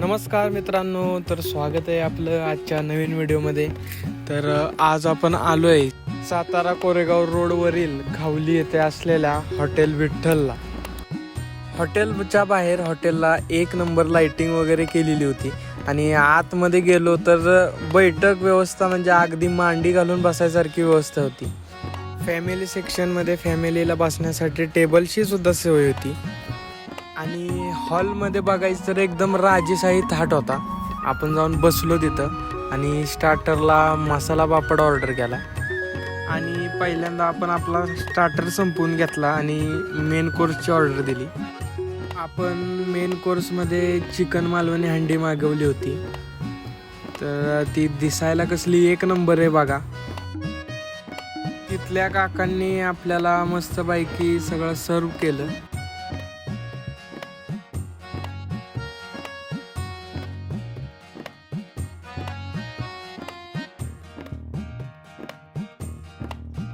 नमस्कार मित्रांनो तर स्वागत आहे आपलं आजच्या नवीन व्हिडिओमध्ये. तर आज आपण आलो आहे सातारा कोरेगाव रोडवरील खावली येथे असलेल्या हॉटेल विठ्ठलला. हॉटेलच्या बाहेर हॉटेलला एक नंबर लाइटिंग वगैरे केलेली होती. आणि आतमध्ये गेलो तर बैठक व्यवस्था म्हणजे अगदी मांडी घालून बसायसारखी व्यवस्था होती. फॅमिली सेक्शनमध्ये फॅमिलीला बसण्यासाठी टेबलची सुद्धा सोय होती. आणि हॉलमध्ये बघायचं तर एकदम राजेशाही थाट होता. आपण जाऊन बसलो तिथं आणि स्टार्टरला मसाला पापड ऑर्डर केला. आणि पहिल्यांदा आपण आपला स्टार्टर संपवून घेतला आणि मेन कोर्सची ऑर्डर दिली. आपण मेन कोर्समध्ये चिकन मालवणी हंडी मागवली होती. तर ती दिसायला कसली एक नंबर आहे बघा. तिथल्या काकांनी आपल्याला मस्तपैकी सगळं सर्व केलं.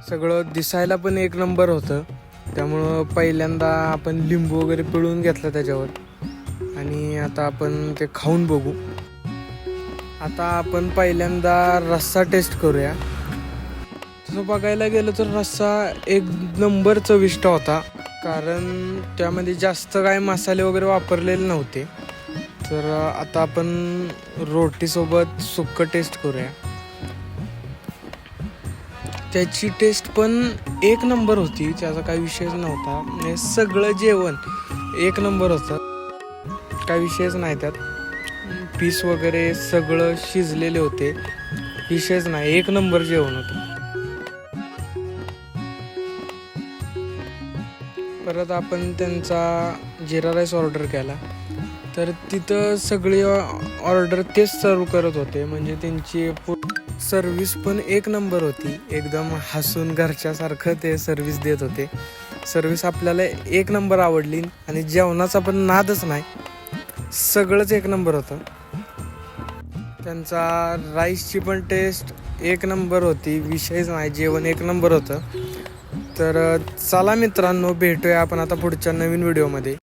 सगळं दिसायला पण एक नंबर होतं. त्यामुळं पहिल्यांदा आपण लिंबू वगैरे पिळून घेतला त्याच्यावर. आणि आता आपण ते खाऊन बघू. आता आपण पहिल्यांदा रस्सा टेस्ट करूया. तसं बघायला गेलं तर रस्सा एक नंबर चविष्ट होता. कारण त्यामध्ये जास्त काय मसाले वगैरे वापरलेले नव्हते. तर आता आपण रोटीसोबत सुक्क टेस्ट करूया. त्याची टेस्ट पण एक नंबर होती त्याचा काही विषयच नव्हता. म्हणजे सगळं जेवण एक नंबर होतं. काही विषयच नाही त्यात. पीस वगैरे सगळं शिजलेले होते. विषयच नाही एक नंबर जेवण होतं. परत आपण त्यांचा जिरा राईस ऑर्डर केला. तर तिथं सगळी ऑर्डर तेच सर्व करत होते. म्हणजे त्यांची सर्विस पण एक नंबर होती. एकदम हसून घरच्यासारखं ते सर्विस देत होते. सर्विस आपल्याला एक नंबर आवडली आणि जेवणाचा पण नादच नाही. सगळंच एक नंबर होतं. त्यांचा राईसची पण टेस्ट एक नंबर होती. विषयच नाही जेवण एक नंबर होतं. तर चला मित्रांनो भेटूया आपण आता पुढच्या नवीन व्हिडिओमध्ये